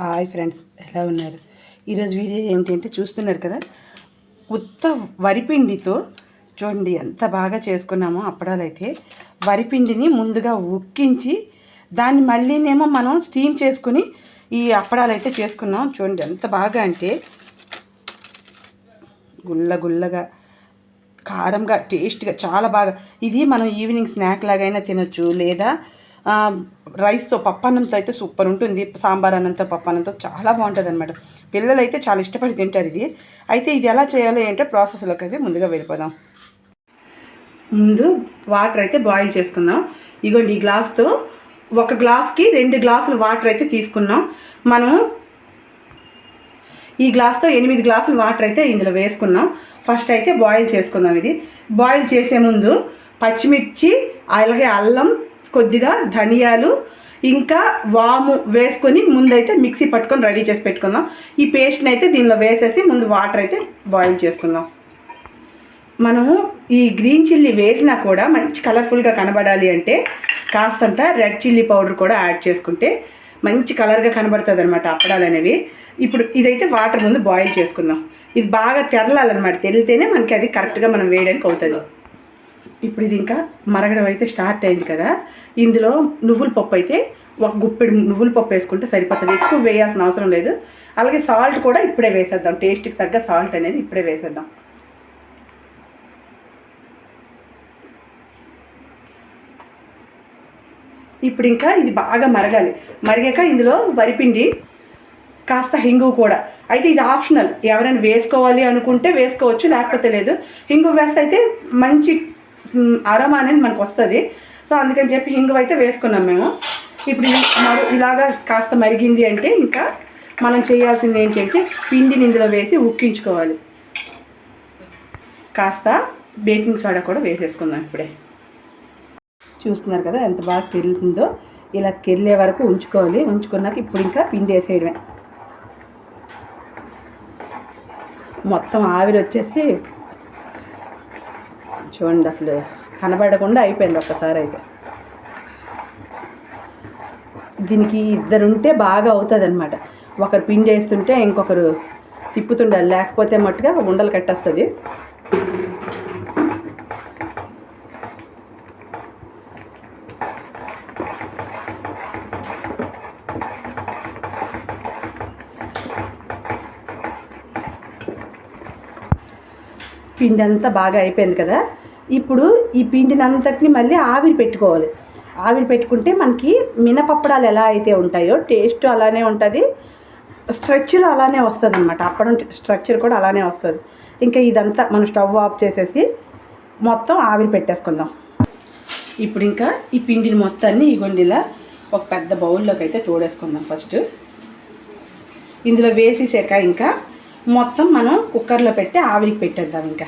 Hi friends ఎలా ఉన్నారు? ఈరోజు వీడియో ఏంటంటే చూస్తున్నారు కదా ఉత్త వరిపిండితో చూడండి ఎంత బాగా చేసుకున్నామో అప్పడాలైతే. వరిపిండిని ముందుగా ఉక్కించి దాన్ని మళ్ళీనేమో మనం స్టీమ్ చేసుకుని ఈ అప్పడాలు అయితే చేసుకున్నాం. చూడండి ఎంత బాగా అంటే గుల్ల గుల్లగా కారంగా టేస్ట్గా చాలా బాగా. ఇది మనం ఈవినింగ్ స్నాక్ లాగైనా తినొచ్చు లేదా రైస్తో పప్పన్నంతో అయితే సూపర్ ఉంటుంది. సాంబార్ అన్నంతో పప్పన్నంతో చాలా బాగుంటుంది అనమాట పిల్లలు అయితే చాలా ఇష్టపడి తింటారు ఇది. అయితే ఇది ఎలా చేయాలో ఏంటో ప్రాసెస్లోకి అయితే ముందుగా వెళ్ళిపోదాం. ముందు వాటర్ అయితే బాయిల్ చేసుకుందాం. ఇగోండి ఈ గ్లాస్తో ఒక గ్లాస్కి రెండు గ్లాసులు వాటర్ అయితే తీసుకున్నాం. మనం ఈ గ్లాస్తో ఎనిమిది గ్లాసులు వాటర్ అయితే ఇందులో వేసుకున్నాం. ఫస్ట్ అయితే బాయిల్ చేసుకుందాం ఇది. బాయిల్ చేసే ముందు పచ్చిమిర్చి అలాగే అల్లం కొద్దిగా ధనియాలు ఇంకా వాము వేసుకొని ముందైతే మిక్సీ పట్టుకొని రెడీ చేసి పెట్టుకుందాం. ఈ పేస్ట్ని అయితే దీనిలో వేసేసి ముందు వాటర్ అయితే బాయిల్ చేసుకుందాం. మనము ఈ గ్రీన్ చిల్లీ వేసినా కూడా మంచి కలర్ఫుల్గా కనబడాలి అంటే కాస్తంత రెడ్ చిల్లీ పౌడర్ కూడా యాడ్ చేసుకుంటే మంచి కలర్గా కనబడుతుంది అనమాట అప్పడాలు అనేవి. ఇప్పుడు ఇదైతే వాటర్ ముందు బాయిల్ చేసుకుందాం. ఇది బాగా తెరలాలన్నమాట. తెలితేనే మనకి అది కరెక్ట్గా మనం వేయడానికి అవుతుంది. ఇప్పుడు ఇది ఇంకా మరగడం అయితే స్టార్ట్ అయింది కదా. ఇందులో నువ్వుల పప్పు అయితే ఒక గుప్పెడు నువ్వుల పప్పు వేసుకుంటే సరిపోతుంది. ఎక్కువ వేయాల్సిన అవసరం లేదు. అలాగే సాల్ట్ కూడా ఇప్పుడే వేసేద్దాం. టేస్ట్కి తగ్గ సాల్ట్ అనేది ఇప్పుడే వేసేద్దాం. ఇప్పుడు ఇంకా ఇది బాగా మరగాలి. మరిగాక ఇందులో వరిపిండి కాస్త హింగు కూడా. అయితే ఇది ఆప్షనల్ ఎవరైనా వేసుకోవాలి అనుకుంటే వేసుకోవచ్చు లేకపోతే లేదు. హింగు వేస్తే అయితే మంచి అరమ అనేది మనకు వస్తుంది. సో అందుకని చెప్పి హింగు అయితే వేసుకున్నాం మేము. ఇప్పుడు మరి ఇలాగా కాస్త మరిగింది అంటే ఇంకా మనం చేయాల్సింది ఏంటంటే పిండిని ఇందులో వేసి ఉక్కించుకోవాలి. కాస్త బేకింగ్ సోడా కూడా వేసేసుకుందాం ఇప్పుడే. చూస్తున్నారు కదా ఎంత బాగా కెరులుతుందో. ఇలా కెరిలే వరకు ఉంచుకోవాలి. ఉంచుకున్నాక ఇప్పుడు ఇంకా పిండి వేసేయడమే. మొత్తం ఆవిరి వచ్చేసి చూడండి అసలు కనబడకుండా అయిపోయింది ఒక్కసారి అయితే. దీనికి ఇద్దరుంటే బాగా అవుతుంది అనమాట ఒకరు పిండి వేస్తుంటే ఇంకొకరు తిప్పుతుండాలి లేకపోతే మట్టుగా ఉండలు కట్టేస్తుంది. పిండి అంతా బాగా అయిపోయింది కదా. ఇప్పుడు ఈ పిండిని అంతటిని మళ్ళీ ఆవిరి పెట్టుకోవాలి. ఆవిరి పెట్టుకుంటే మనకి మినపప్పడాలు ఎలా అయితే ఉంటాయో టేస్ట్ అలానే ఉంటుంది. స్ట్రక్చర్ అలానే వస్తుంది అనమాట అప్పడం స్ట్రక్చర్ కూడా అలానే వస్తుంది. ఇంకా ఇదంతా మనం స్టవ్ ఆఫ్ చేసేసి మొత్తం ఆవిరి పెట్టేసుకుందాం. ఇప్పుడు ఇంకా ఈ పిండిని మొత్తాన్ని ఈ గొండిలా ఒక పెద్ద బౌల్లోకి అయితే తోడేసుకుందాం ఫస్ట్. ఇందులో వేసేసాక ఇంకా మొత్తం మనం కుక్కర్లో పెట్టి ఆవిరికి పెట్టేద్దాం ఇంకా.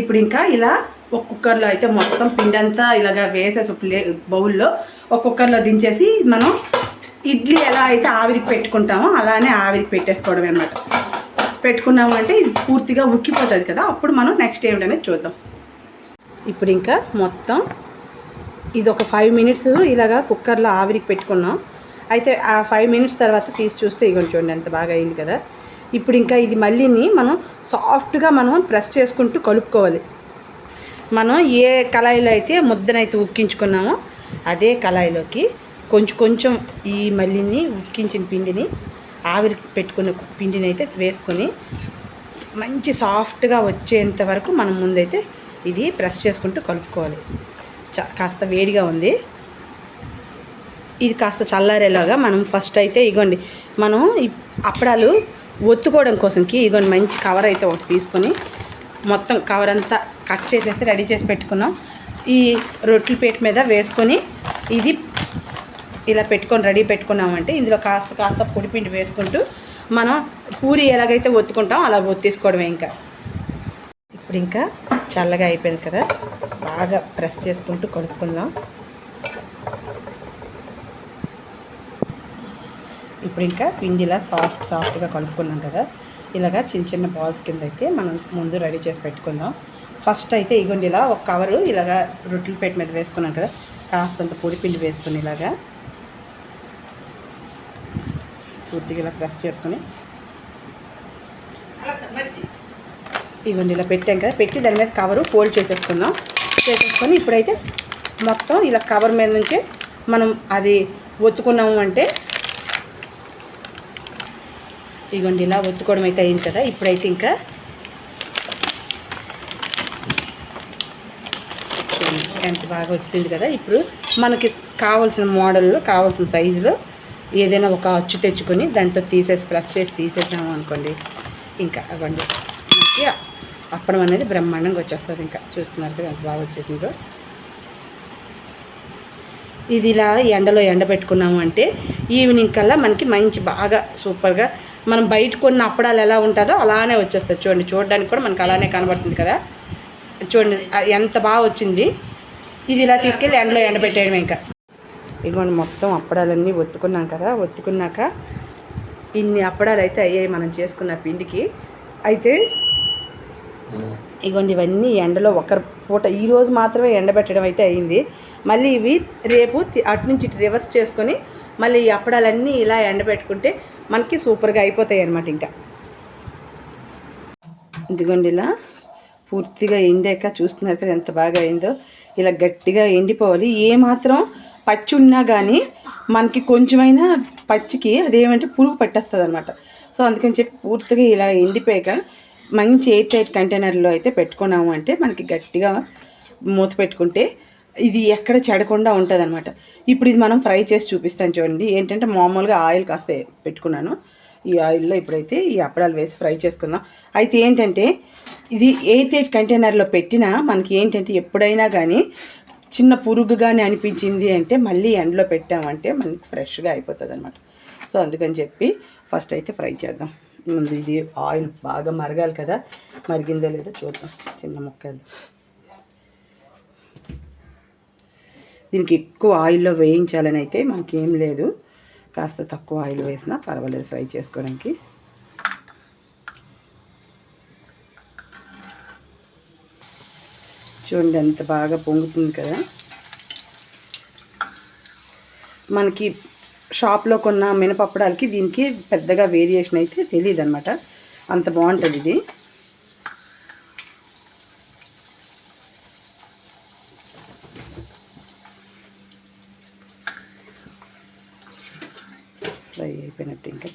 ఇప్పుడు ఇంకా ఇలా ఒక కుక్కర్లో అయితే మొత్తం పిండి అంతా ఇలాగ వేసేసి ప్లే బౌల్లో ఒక కుక్కర్లో దించేసి మనం ఇడ్లీ ఎలా అయితే ఆవిరికి పెట్టుకుంటామో అలానే ఆవిరికి పెట్టేసుకోవడం అనమాట పెట్టుకున్నాము అంటే ఇది పూర్తిగా ఉక్కిపోతుంది కదా అప్పుడు మనం నెక్స్ట్ ఏమిటనేది చూద్దాం. ఇప్పుడు ఇంకా మొత్తం ఇది ఒక ఫైవ్ మినిట్స్ ఇలాగా కుక్కర్లో ఆవిరికి పెట్టుకున్నాం. అయితే ఆ ఫైవ్ మినిట్స్ తర్వాత తీసి చూస్తే ఇగో చూడండి ఎంత బాగా అయింది కదా. ఇప్పుడు ఇంకా ఇది మళ్ళీని మనం సాఫ్ట్గా మనం ప్రెస్ చేసుకుంటూ కలుపుకోవాలి. మనం ఏ కళాయిలో అయితే ముద్దనైతే ఉక్కించుకున్నామో అదే కళాయిలోకి కొంచెం కొంచెం ఈ మళ్ళీని ఉక్కించిన పిండిని ఆవిరి పెట్టుకున్న పిండిని అయితే వేసుకొని మంచి సాఫ్ట్గా వచ్చేంత వరకు మనం ముందైతే ఇది ప్రెస్ చేసుకుంటూ కలుపుకోవాలి. చా కాస్త వేడిగా ఉంది. ఇది కాస్త చల్లారేలాగా మనం ఫస్ట్ అయితే ఇగోండి మనం అప్పడాలు ఒత్తుకోవడం కోసంకి ఇగోండి మంచి కవర్ అయితే ఒకటి తీసుకొని మొత్తం కవర్ అంతా కట్ చేసేసి రెడీ చేసి పెట్టుకున్నాం. ఈ రొట్టెల పేట మీద వేసుకొని ఇది ఇలా పెట్టుకొని రెడీ పెట్టుకున్నామంటే ఇందులో కాస్త కాస్త పొడిపిండి వేసుకుంటూ మనం పూరి ఎలాగైతే ఒత్తుకుంటాం అలా ఒత్తేసుకోవడమే ఇంకా. ఇప్పుడు ఇంకా చల్లగా అయిపోయింది కదా బాగా ప్రెస్ చేసుకుంటూ కలుపుకుందాం ఇప్పుడు ఇంకా పిండిలా సాఫ్ట్ సాఫ్ట్గా కలుపుకున్నాం కదా. ఇలాగా చిన్న చిన్న బాల్స్ కింద అయితే మనం ముందు రెడీ చేసి పెట్టుకుందాం. ఫస్ట్ అయితే ఇగోండి ఇలా ఒక కవరు ఇలాగా రొట్టెల పేట మీద వేసుకున్నాం కదా. కాస్తంత పొడి పిండి వేసుకుని ఇలాగా పూర్తిగా ఇలా ప్రెస్ చేసుకొని ఇవన్నీ ఇలా పెట్టాం కదా. పెట్టి దాని మీద కవరు ఫోల్డ్ చేసేసుకుందాం. చేసేసుకొని ఇప్పుడైతే మొత్తం ఇలా కవర్ మీద నుంచి మనం అది ఒత్తుకున్నాము అంటే ఇగోండి ఇలా ఒత్తుకోవడం అయితే అయింది కదా ఇప్పుడైతే ఇంకా ఎంత బాగా వచ్చింది కదా ఇప్పుడు మనకి కావాల్సిన మోడల్లో కావాల్సిన సైజులో ఏదైనా ఒక అచ్చు తెచ్చుకొని దాంతో తీసేసి ప్రెస్ చేసి తీసేసాము అనుకోండి ఇంకా అవ్వండి. మనకి అప్పడం అనేది బ్రహ్మాండంగా వచ్చేస్తుంది ఇంకా. చూస్తున్నారు కదా ఎంత బాగా వచ్చేసిందో. ఇది ఇలా ఎండలో ఎండబెట్టుకున్నాము అంటే ఈవినింగ్ కల్లా మనకి మంచి బాగా సూపర్గా మనం బయట కొన్న అప్పడాలు ఎలా ఉంటుందో అలానే వచ్చేస్తుంది చూడండి చూడడానికి కూడా మనకి అలానే కనబడుతుంది కదా. చూడండి ఎంత బాగా వచ్చింది. ఇది ఇలా తీసుకెళ్ళి ఎండలో ఎండబెట్టేయడం ఇంకా. ఇదిగోండి మొత్తం అప్పడాలన్నీ ఒత్తుకున్నాం కదా. ఒత్తుకున్నాక ఇన్ని అప్పడాలు అయితే అయ్యాయి మనం చేసుకున్న పిండికి. అయితే ఇగోండి ఇవన్నీ ఎండలో ఒకరి పూట ఈరోజు మాత్రమే ఎండబెట్టడం అయితే అయింది మళ్ళీ ఇవి రేపు అటు నుంచి ఇటు రివర్స్ చేసుకొని మళ్ళీ ఈ అప్పడాలన్నీ ఇలా ఎండబెట్టుకుంటే మనకి సూపర్గా అయిపోతాయి అన్నమాట ఇంకా. ఇదిగోండి ఇలా పూర్తిగా ఎండాక చూస్తున్నారు కదా ఎంత బాగా అయిందో. ఇలా గట్టిగా ఎండిపోవాలి. ఏ మాత్రం పచ్చి ఉన్నా కానీ మనకి కొంచెమైనా పచ్చికి అదేమంటే పురుగు పట్టేస్తుంది అనమాట సో అందుకని చెప్పి పూర్తిగా ఇలా ఎండిపోయాక మంచి ఎయిర్ టైట్ కంటైనర్లో అయితే పెట్టుకున్నాము అంటే మనకి గట్టిగా మూత పెట్టుకుంటే ఇది ఎక్కడ చెడకుండా ఉంటుంది అనమాట ఇప్పుడు ఇది మనం ఫ్రై చేసి చూపిస్తాను చూడండి. ఏంటంటే మామూలుగా ఆయిల్ కాస్త పెట్టుకున్నాను. ఈ ఆయిల్లో ఇప్పుడైతే ఈ అప్పడాలు వేసి ఫ్రై చేసుకుందాం. అయితే ఏంటంటే ఇది ఎయిట్ ఎయిట్ కంటైనర్లో పెట్టినా మనకి ఏంటంటే ఎప్పుడైనా కానీ చిన్న పురుగు కానీ అనిపించింది అంటే మళ్ళీ ఎండలో పెట్టామంటే మనకి ఫ్రెష్గా అయిపోతుంది అనమాట సో అందుకని చెప్పి ఫస్ట్ అయితే ఫ్రై చేద్దాం. ముందు ఇది ఆయిల్ బాగా మరగాలి కదా. మరిగిందో లేదో చూద్దాం. చిన్న ముక్కలు. దీనికి ఎక్కువ ఆయిల్లో వేయించాలని అయితే మనకేం లేదు. కాస్త తక్కువ ఆయిల్ వేసినా పర్వాలేదు ఫ్రై చేసుకోవడానికి. చూడండి ఎంత బాగా పొంగుతుంది కదా. మనకి షాప్లో కొన్న మినపప్పడాలకి దీనికి పెద్దగా వేరియేషన్ అయితే తెలియదు అనమాట అంత బాగుంటుంది ఇది ఫ్రై అయిపోయినట్టు ఇంకా